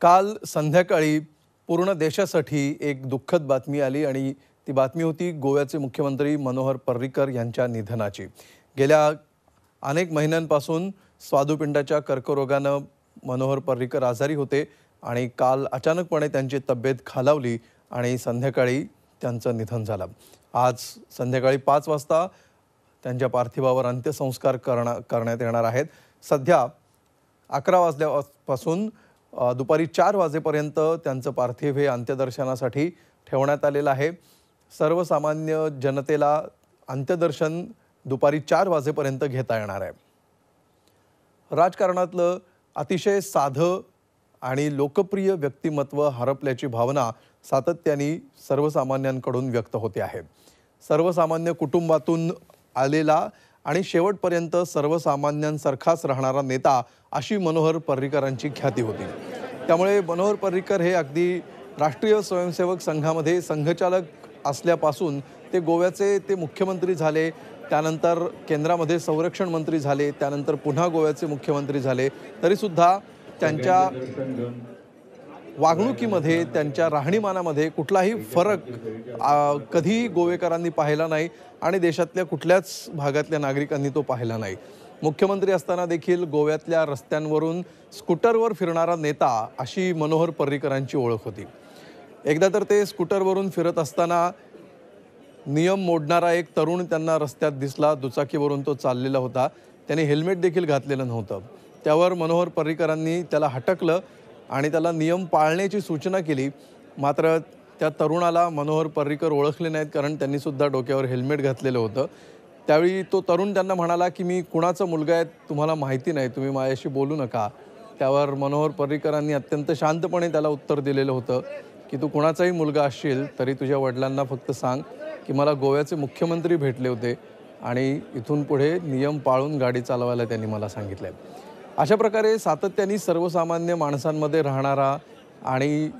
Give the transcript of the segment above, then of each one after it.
काल संध्याकाळी पूर्ण देशासाठी एक दुःखद बातमी आली आणि ती बातमी होती गोव्याचे मुख्यमंत्री मनोहर पर्रिकर यांच्या निधनाची. गेल्या अनेक महिन्यांपासून स्वादुपिंडाच्या कर्करोगानं मनोहर पर्रिकर आजारी होते आणि काल अचानकपणे त्यांची तब्येत खालावली आणि संध्याकाळी त्यांचं निधन झालं. आज संध्याकाळी पाच वाजता त्यांच्या पार्थिवावर अंत्यसंस्कार करणा करण्यात येणार आहेत. सध्या अकरा वाजल्यापासून दुपारी चार वाजेपर्यंत त्यांचं पार्थिव हे अंत्यदर्शनासाठी ठेवण्यात आलेलं आहे. सर्वसामान्य जनतेला अंत्यदर्शन दुपारी चार वाजेपर्यंत घेता येणार आहे. राजकारणातलं अतिशय साधं आणि लोकप्रिय व्यक्तिमत्व हरपल्याची भावना सातत्याने सर्वसामान्यांकडून व्यक्त होते आहे. सर्वसामान्य कुटुंबातून आलेला आणि शेवटपर्यंत सर्वसामान्यांसारखाच राहणारा नेता अशी मनोहर पर्रिकरांची ख्याती होती. त्यामुळे मनोहर पर्रिकर हे अगदी राष्ट्रीय स्वयंसेवक संघामध्ये संघचालक असल्यापासून ते गोव्याचे ते मुख्यमंत्री झाले त्यानंतर केंद्रामध्ये संरक्षण मंत्री झाले त्यानंतर पुन्हा गोव्याचे मुख्यमंत्री झाले. तरीसुद्धा त्यांच्या वागणुकीमध्ये त्यांच्या राहणीमानामध्ये कुठलाही फरक कधी कधीही गोवेकरांनी पाहिला नाही आणि देशातल्या कुठल्याच भागातल्या नागरिकांनी तो पाहिला नाही. मुख्यमंत्री असताना देखील गोव्यातल्या रस्त्यांवरून स्कूटरवर फिरणारा नेता अशी मनोहर पर्रिकरांची ओळख होती. एकदा तर ते स्कूटरवरून फिरत असताना नियम मोडणारा एक तरुण त्यांना रस्त्यात दिसला दुचाकीवरून तो चाललेला होता. त्याने हेल्मेट देखील घातलेलं नव्हतं. त्यावर मनोहर पर्रिकरांनी त्याला हटकलं आणि त्याला नियम पाळण्याची सूचना केली. मात्र त्या तरुणाला मनोहर पर्रिकर ओळखले नाहीत कारण त्यांनी सुद्धा डोक्यावर हेल्मेट घातलेलं होतं. त्यावेळी तो तरुण त्यांना म्हणाला की मी कुणाचा मुलगा आहे तुम्हाला माहिती नाही. तुम्ही माझ्याशी बोलू नका. त्यावर मनोहर पर्रिकरांनी अत्यंत शांतपणे त्याला उत्तर दिलेलं होतं की तू कुणाचाही मुलगा असशील तरी तुझ्या वडिलांना फक्त सांग की मला गोव्याचे मुख्यमंत्री भेटले होते आणि इथून पुढे नियम पाळून गाडी चालवायला त्यांनी मला सांगितलं अशा प्रकारे सातत्याने सर्वसामान्य माणसांमध्ये राहणारा आणि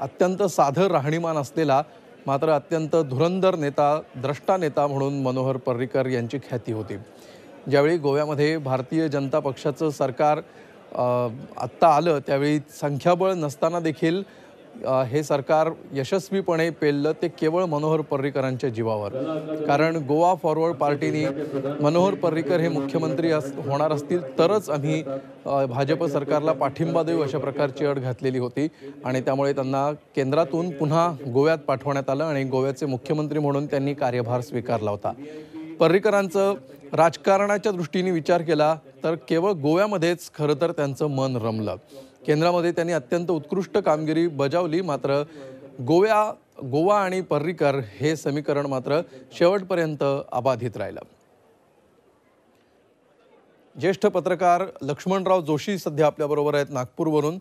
अत्यंत साधं राहणीमान असलेला मात्र अत्यंत धुरंधर नेता द्रष्टा नेता म्हणून मनोहर पर्रिकर यांची ख्याती होती. ज्यावेळी गोव्यामध्ये भारतीय जनता पक्षाचं सरकार आत्ता आलं त्यावेळी संख्याबळ नसताना देखील हे सरकार यशस्वीपणे पेललं ते केवळ मनोहर पर्रिकरांच्या जीवावर. कारण गोवा फॉरवर्ड पार्टीने मनोहर पर्रिकर हे मुख्यमंत्री अस होणार असतील तरच आम्ही भाजप सरकारला पाठिंबा देऊ अशा प्रकारची अट घातलेली होती. आणि त्यामुळे त्यांना केंद्रातून पुन्हा गोव्यात पाठवण्यात आलं आणि गोव्याचे मुख्यमंत्री म्हणून त्यांनी कार्यभार स्वीकारला होता. पर्रिकरांचं राजकारणाच्या दृष्टीने विचार केला तर केवळ गोव्यामध्येच खरं तर त्यांचं मन रमलं. केंद्रामध्ये त्यांनी अत्यंत उत्कृष्ट कामगिरी बजावली. मात्र गोव्या गोवा आणि पर्रीकर हे समीकरण मात्र शेवटपर्यंत अबाधित राहिलं. ज्येष्ठ पत्रकार लक्ष्मणराव जोशी सध्या आपल्याबरोबर आहेत नागपूरवरून.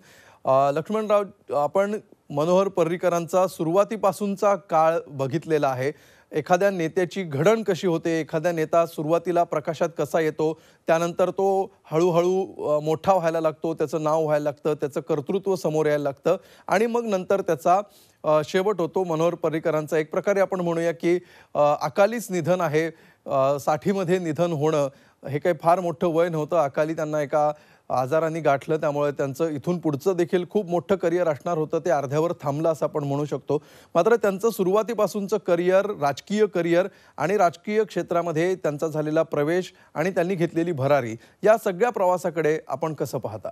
लक्ष्मणराव आपण मनोहर पर्रीकरांचा सुरुवातीपासूनचा काळ बघितलेला आहे. एखाद्या नेत्याची घडण कशी होते एखाद्या नेता सुरुवातीला प्रकाशात कसा येतो त्यानंतर तो हळूहळू मोठा व्हायला लागतो त्याचं नाव व्हायला लागतं त्याचं कर्तृत्व समोर यायला लागतं आणि मग नंतर त्याचा शेवट होतो मनोहर पर्रिकरांचा. एक प्रकारे आपण म्हणूया की अकालीच निधन आहे साठीमध्ये निधन होणं हे काही फार मोठं वय नव्हतं. अकाली त्यांना एका आजाराने गाठलं त्यामुळे त्यांचं इथून पुढचं देखील खूप मोठं करिअर असणार होतं ते अर्ध्यावर थांबलं असं आपण म्हणू शकतो. मात्र त्यांचं सुरुवातीपासूनचं करिअर राजकीय करिअर आणि राजकीय क्षेत्रामध्ये त्यांचा झालेला प्रवेश आणि त्यांनी घेतलेली भरारी या सगळ्या प्रवासाकडे आपण कसं पाहता?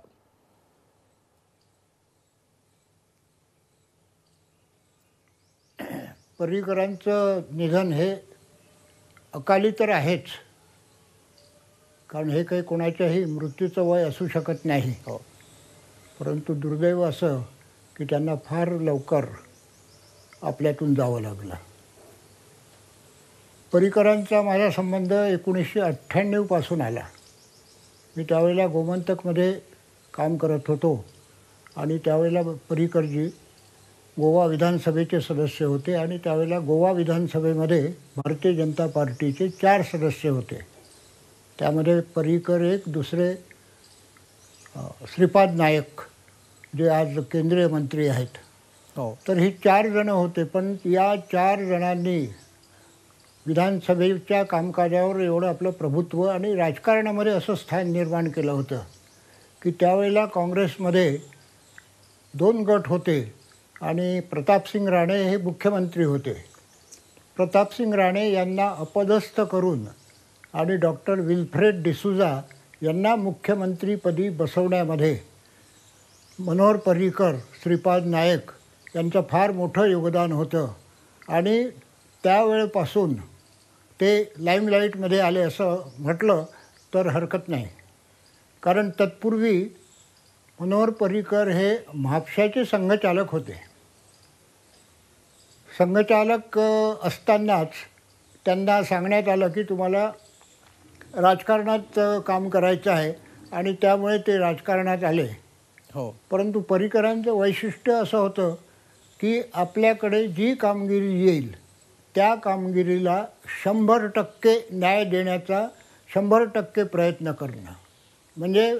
पर्रिकरांचं निधन हे अकाली तर आहेच. कारण हे काही कोणाच्याही मृत्यूचं वय असू शकत नाही. हो. परंतु दुर्दैव असं की त्यांना फार लवकर आपल्यातून जावं लागलं. पर्रिकरांचा माझा संबंध एकोणीसशे अठ्ठ्याण्णवपासून आला. मी त्यावेळेला गोमंतकमध्ये काम करत होतो आणि त्यावेळेला पर्रिकरजी गोवा विधानसभेचे सदस्य होते आणि त्यावेळेला गोवा विधानसभेमध्ये भारतीय जनता पार्टीचे चार सदस्य होते. त्यामध्ये पर्रिकर एक दुसरे श्रीपाद नायक जे आज केंद्रीय मंत्री आहेत. हो. तर ही चार जणं होते पण या चार जणांनी विधानसभेच्या कामकाजावर एवढं आपलं प्रभुत्व आणि राजकारणामध्ये असं स्थान निर्माण केलं होतं की त्यावेळेला काँग्रेसमध्ये दोन गट होते आणि प्रतापसिंग राणे हे मुख्यमंत्री होते. प्रतापसिंग राणे यांना अपदस्थ करून आणि डॉक्टर विल्फ्रेड डिसुजा यांना मुख्यमंत्रीपदी बसवण्यामध्ये. मनोहर पर्रीकर श्रीपाद नायक यांचं फार मोठं योगदान होतं. आणि त्यावेळेपासून ते लाईमलाईटमध्ये आले असं म्हटलं तर हरकत नाही. कारण तत्पूर्वी मनोहर पर्रीकर हे म्हापशाचे संघचालक होते. संघचालक असतानाच त्यांना सांगण्यात आलं की तुम्हाला राजकारणात काम करायचं आहे आणि त्यामुळे ते राजकारणात आले. हो. परंतु पर्रिकरांचं वैशिष्ट्य असं होतं की आपल्याकडे जी कामगिरी येईल त्या कामगिरीला शंभर टक्के न्याय देण्याचा शंभर टक्के प्रयत्न करणं. म्हणजे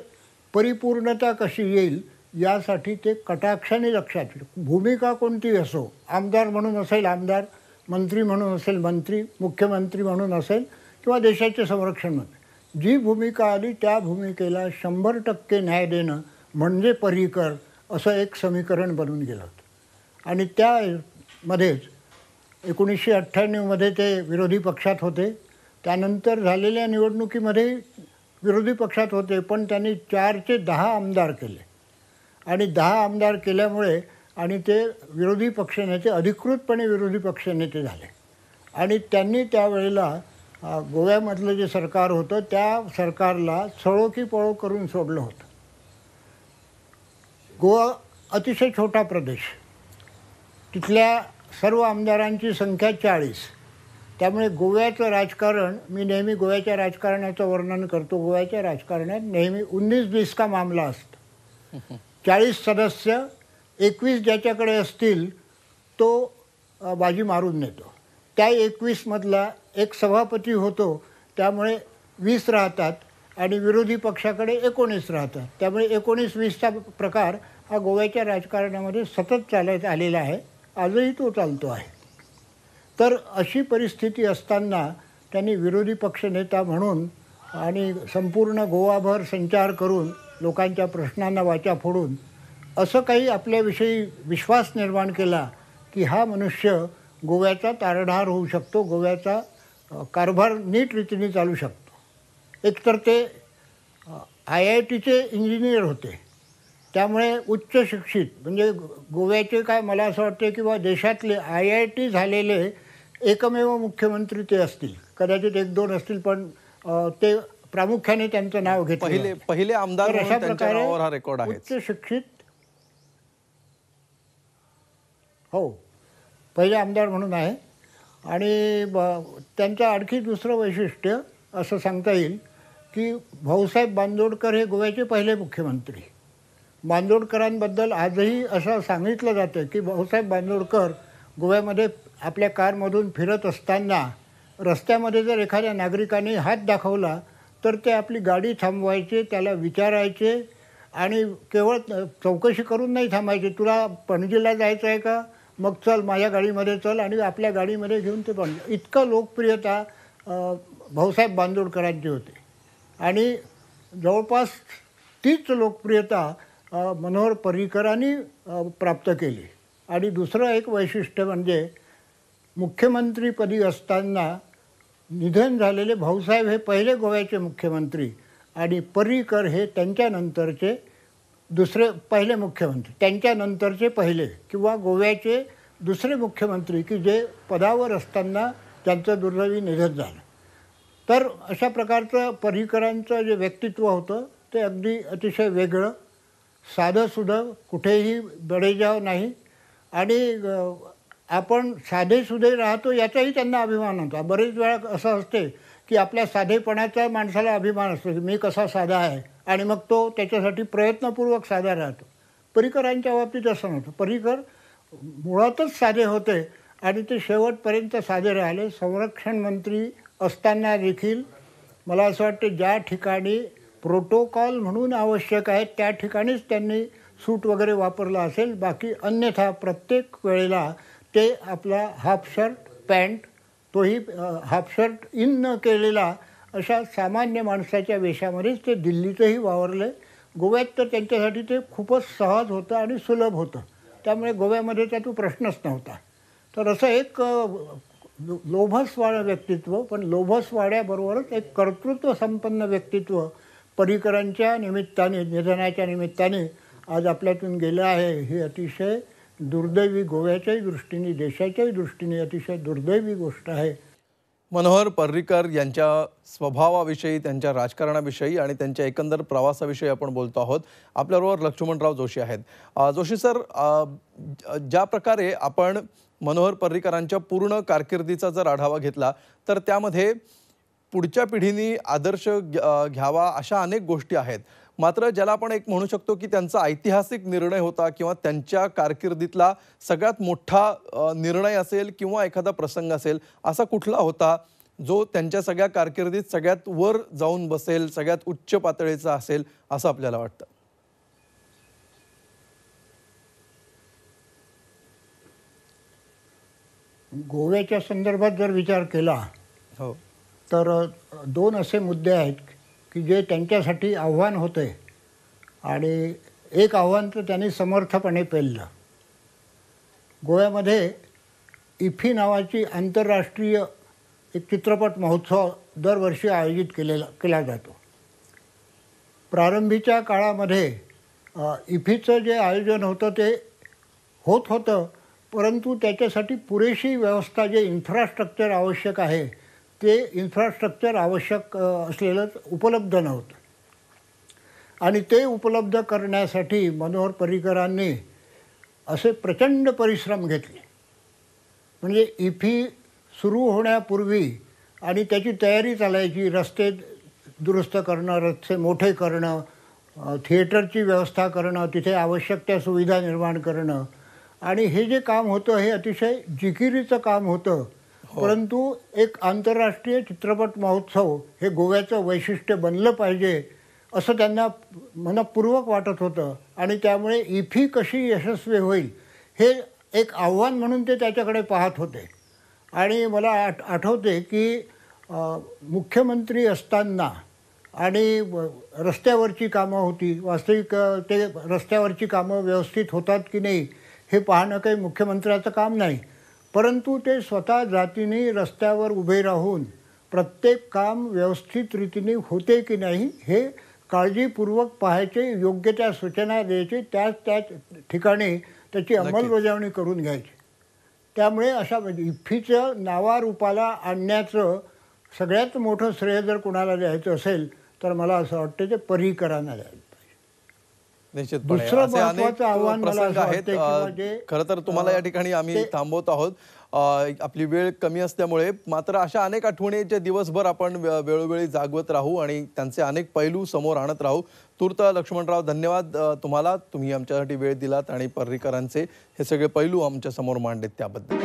परिपूर्णता कशी येईल यासाठी ते कटाक्षाने लक्षात. भूमिका कोणती असो आमदार म्हणून असेल आमदार मंत्री म्हणून असेल मंत्री मुख्यमंत्री म्हणून असेल किंवा देशाचे संरक्षण मंत्री जी भूमिका आली त्या भूमिकेला शंभर टक्के न्याय देणं म्हणजे पर्रिकर असं एक समीकरण बनून गेलं होतं. आणि त्यामध्येच एकोणीसशे अठ्ठ्याण्णवमध्ये ते विरोधी पक्षात होते. त्यानंतर झालेल्या निवडणुकीमध्ये विरोधी पक्षात होते पण त्यांनी चारचे दहा आमदार केले. आणि दहा आमदार केल्यामुळे आणि ते विरोधी पक्षनेते अधिकृतपणे विरोधी पक्षनेते झाले. आणि त्यांनी त्यावेळेला गोव्यामधलं जे सरकार होतं त्या सरकारला सळोखी पळो करून सोडलं होतं. गोवा अतिशय छोटा प्रदेश. तिथल्या सर्व आमदारांची संख्या चाळीस. त्यामुळे गोव्याचं राजकारण मी नेहमी गोव्याच्या राजकारणाचं वर्णन करतो गोव्याच्या राजकारणात नेहमी उन्नीस बीस का मामला असतो. चाळीस सदस्य एकवीस ज्याच्याकडे असतील तो बाजी मारून नेतो. त्या एकवीसमधला एक सभापती होतो त्यामुळे वीस राहतात आणि विरोधी पक्षाकडे एकोणीस राहतात. त्यामुळे एकोणीस वीसचा प्रकार हा गोव्याच्या राजकारणामध्ये सतत चालत आलेला आहे. आजही तो चालतो आहे. तर अशी परिस्थिती असताना त्यांनी विरोधी पक्षनेता म्हणून आणि संपूर्ण गोवाभर संचार करून लोकांच्या प्रश्नांना वाचा फोडून असं काही आपल्याविषयी विश्वास निर्माण केला की हा मनुष्य गोव्याचा तारणहार होऊ शकतो गोव्याचा कारभार नीट रीतीने चालू शकतो. एकतर ते आय आय टीचे इंजिनियर होते. त्यामुळे उच्च शिक्षित म्हणजे गोव्याचे काय मला असं वाटते किंवा देशातले आय आय टी झालेले एकमेव मुख्यमंत्री ते असतील. कदाचित एक दोन असतील पण ते प्रामुख्याने त्यांचं नाव घेतलं पहिले. पहिले आमदार अशा प्रकारे हा रेकॉर्ड आहे. उच्च शिक्षित हो पहिले आमदार म्हणून आहे. आणि ब त्यांचं आणखी दुसरं वैशिष्ट्य असं सांगता येईल की भाऊसाहेब बांदोडकर हे गोव्याचे पहिले मुख्यमंत्री. बांदोडकरांबद्दल आजही असं सांगितलं जातं की भाऊसाहेब बांदोडकर गोव्यामध्ये आपल्या कारमधून फिरत असताना रस्त्यामध्ये जर एखाद्या नागरिकाने हात दाखवला तर ते आपली गाडी थांबवायचे त्याला विचारायचे आणि केवळ चौकशी करून नाही थांबायचे. तुला पणजीला जायचं आहे का? मग चल माझ्या गाडीमध्ये चल आणि आपल्या गाडीमध्ये घेऊन ते पण इतकं लोकप्रियता भाऊसाहेब बांदोडकरांची होती. आणि जवळपास तीच लोकप्रियता मनोहर पर्रिकरांनी प्राप्त केली. आणि दुसरं एक वैशिष्ट्य म्हणजे मुख्यमंत्रीपदी असताना निधन झालेले भाऊसाहेब हे पहिले गोव्याचे मुख्यमंत्री आणि पर्रिकर हे त्यांच्यानंतरचे दुसरे पहिले मुख्यमंत्री. त्यांच्यानंतरचे पहिले किंवा गोव्याचे दुसरे मुख्यमंत्री की जे पदावर असताना त्यांचं दुर्दैवी निधन झालं. तर अशा प्रकारचं पर्रिकरांचं जे व्यक्तित्व होतं ते अगदी अतिशय वेगळं साधंसुधं कुठेही बडेजाव नाही. आणि आपण साधेसुधे राहतो याचाही त्यांना अभिमान होता. बरेच वेळा असं असते की आपल्या साधेपणाचा माणसाला अभिमान असतो की मी कसा साधा आहे? आणि मग तो त्याच्यासाठी प्रयत्नपूर्वक साधा राहतो. पर्रिकरांच्या बाबतीत असं नव्हतं. पर्रिकर मुळातच साधे होते आणि ते शेवटपर्यंत साधे राहिले. संरक्षण मंत्री असताना देखील मला असं वाटतं ज्या ठिकाणी प्रोटोकॉल म्हणून आवश्यक आहे त्या ठिकाणीच त्यांनी सूट वगैरे वापरला असेल. बाकी अन्यथा प्रत्येक वेळेला ते आपला हाफ शर्ट पॅन्ट तोही हाफ शर्ट इन न केलेला अशा सामान्य माणसाच्या वेशामध्येच ते दिल्लीतही वावरले गोव्यात तर त्यांच्यासाठी ते खूपच सहज होतं आणि सुलभ होतं. त्यामुळे गोव्यामध्ये त्या तो प्रश्नच नव्हता. तर असं एक लोभसवाडं व्यक्तित्व पण लोभसवाड्याबरोबरच एक कर्तृत्व संपन्न व्यक्तित्व पर्रिकरांच्या निमित्ताने निधनाच्या निमित्ताने आज आपल्यातून गेलं आहे. ही अतिशय दुर्दैवी गोव्याच्याही दृष्टीने देशाच्याही दृष्टीने अतिशय दुर्दैवी गोष्ट आहे. मनोहर पर्रिकर यांच्या स्वभावाविषयी त्यांच्या राजकारणाविषयी आणि त्यांच्या एकंदर प्रवासाविषयी आपण बोलतो आहोत. आपल्याबरोबर लक्ष्मणराव जोशी आहेत. जोशी सर ज- ज्या प्रकारे आपण मनोहर पर्रिकरांच्या पूर्ण कारकिर्दीचा जर आढावा घेतला तर त्यामध्ये पुढच्या पिढीने आदर्श घ्यावा अशा अनेक गोष्टी आहेत. मात्र ज्याला आपण एक म्हणू शकतो की त्यांचा ऐतिहासिक निर्णय होता किंवा त्यांच्या कारकिर्दीतला सगळ्यात मोठा निर्णय असेल किंवा एखादा प्रसंग असेल असा कुठला होता जो त्यांच्या सगळ्या कारकिर्दीत सगळ्यात वर जाऊन बसेल सगळ्यात उच्च पातळीचा असेल असं आपल्याला वाटतं? गोव्याच्या संदर्भात जर विचार केला हो. तर दोन असे मुद्दे आहेत. की जे त्यांच्यासाठी आव्हान होते आणि एक आव्हान तर त्यांनी समर्थपणे पेललं. गोव्यामध्ये इफी नावाची आंतरराष्ट्रीय एक चित्रपट महोत्सव दरवर्षी आयोजित केलेला केला जातो. प्रारंभीच्या काळामध्ये इफीचं जे आयोजन होतं ते होत होतं परंतु त्याच्यासाठी पुरेशी व्यवस्था जे इन्फ्रास्ट्रक्चर आवश्यक आहे ते इन्फ्रास्ट्रक्चर आवश्यक असलेलं उपलब्ध नव्हतं. आणि ते उपलब्ध करण्यासाठी मनोहर पर्रिकरांनी असे प्रचंड परिश्रम घेतले. म्हणजे इफी सुरू होण्यापूर्वी आणि त्याची तयारी चालायची रस्ते दुरुस्त करणं रस्ते मोठे करणं थिएटरची व्यवस्था करणं तिथे आवश्यक त्या सुविधा निर्माण करणं. आणि हे जे काम होतं हे अतिशय जिकिरीचं काम होतं. हो. परंतु एक आंतरराष्ट्रीय चित्रपट महोत्सव हे गोव्याचं वैशिष्ट्य बनलं पाहिजे असं त्यांना मनपूर्वक वाटत होतं. आणि त्यामुळे इफी कशी यशस्वी होईल हे एक आव्हान म्हणून ते त्याच्याकडे पाहत होते. आणि मला आठ आठवते की मुख्यमंत्री असताना आणि रस्त्यावरची कामं होती. वास्तविक ते रस्त्यावरची कामं व्यवस्थित होतात की नाही हे पाहणं काही मुख्यमंत्र्याचं काम नाही. परंतु ते स्वतः जातीने रस्त्यावर उभे राहून प्रत्येक काम व्यवस्थित रीतीने होते की नाही हे काळजीपूर्वक पाहायचे योग्य त्या सूचना द्यायचे त्याच त्याच ठिकाणी त्याची अंमलबजावणी करून घ्यायची. त्यामुळे अशा म्हणजे इफ्फीचं नावारूपाला आणण्याचं सगळ्यात मोठं श्रेय जर कुणाला द्यायचं असेल तर मला असं वाटतं ते पर्रिकरांना द्यायला पाहिजे निश्चितपणे. दुसरं असे अनेक प्रसंग आहेत. वाटतंय किंवा अ, जे, खरं तर तुम्हाला या ठिकाणी आम्ही थांबवत आहोत. आपली वेळ कमी असल्यामुळे मात्र अशा अनेक आठवणी जे दिवसभर आपण वेळोवेळी जागवत राहू आणि त्यांचे अनेक पैलू समोर आणत राहू. तूर्त लक्ष्मणराव धन्यवाद. तुम्हाला तुम्ही आमच्यासाठी वेळ दिलात आणि पर्रिकरांचे हे सगळे पैलू आमच्यासमोर मांडलेत त्याबद्दल.